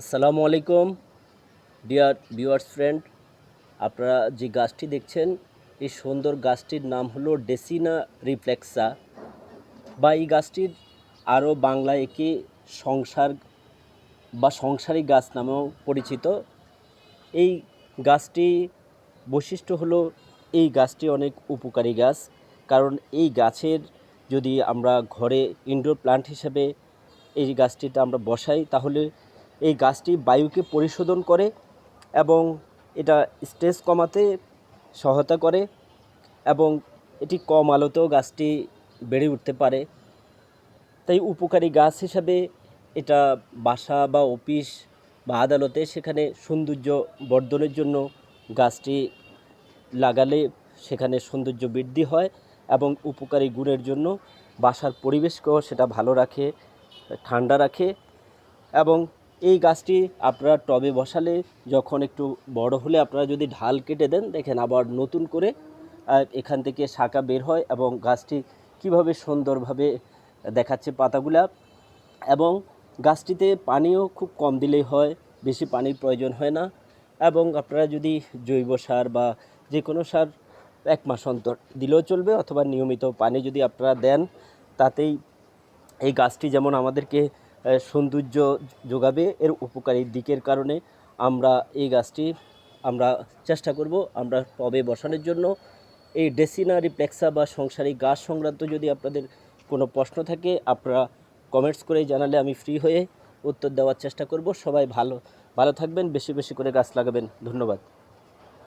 আসসালামু আলাইকুম, dear viewers friend. আপনারা যে গাছটি দেখছেন, এই সুন্দর গাছটির নাম হলো ডেসিনা রিফ্লেক্সা। বা এই গাছটির আরও বাংলায় একে সংসার বা সংসারী গাছ নামেও পরিচিত। এই গাছটি বৈশিষ্ট্য হলো, এই গাছটি অনেক উপকারী গাছ। কারণ এই গাছের যদি আমরা ঘরে ইনডোর প্লান্ট হিসেবে এই গাছটিতে আমরা বসাই, তাহলে এই গাছটি বায়ুকে পরিশোধন করে এবং এটা স্ট্রেস কমাতে সহায়তা করে এবং এটি কম আলোতেও গাছটি বেড়ে উঠতে পারে। তাই উপকারী গাছ হিসাবে এটা বাসা বা অফিস বা আদালতে সেখানে সৌন্দর্য বর্ধনের জন্য গাছটি লাগালে সেখানে সৌন্দর্য বৃদ্ধি হয় এবং উপকারী গুণের জন্য বাসার পরিবেশকেও সেটা ভালো রাখে, ঠান্ডা রাখে এবং এই গাছটি আপনারা টবে বসালে যখন একটু বড় হলে আপনারা যদি ঢাল কেটে দেন, দেখেন আবার নতুন করে এখান থেকে শাখা বের হয় এবং গাছটি কীভাবে সুন্দরভাবে দেখাচ্ছে পাতাগুলা। এবং গাছটিতে পানিও খুব কম দিলেই হয়, বেশি পানির প্রয়োজন হয় না। এবং আপনারা যদি জৈব সার বা যে কোনো সার এক মাস অন্তর দিলেও চলবে অথবা নিয়মিত পানি যদি আপনারা দেন, তাতেই এই গাছটি যেমন আমাদেরকে সৌন্দর্য যোগাবে এর উপকারী দিকের কারণে আমরা এই গাছটি আমরা চেষ্টা করব আমরা টবে বসানোর জন্য। এই ডেসিনা রিপ্লেক্সা বা সংসারিক গাছ সংক্রান্ত যদি আপনাদের কোনো প্রশ্ন থাকে, আপনারা কমেন্টস করে জানালে আমি ফ্রি হয়ে উত্তর দেওয়ার চেষ্টা করব। সবাই ভালো ভালো থাকবেন, বেশি বেশি করে গাছ লাগাবেন। ধন্যবাদ।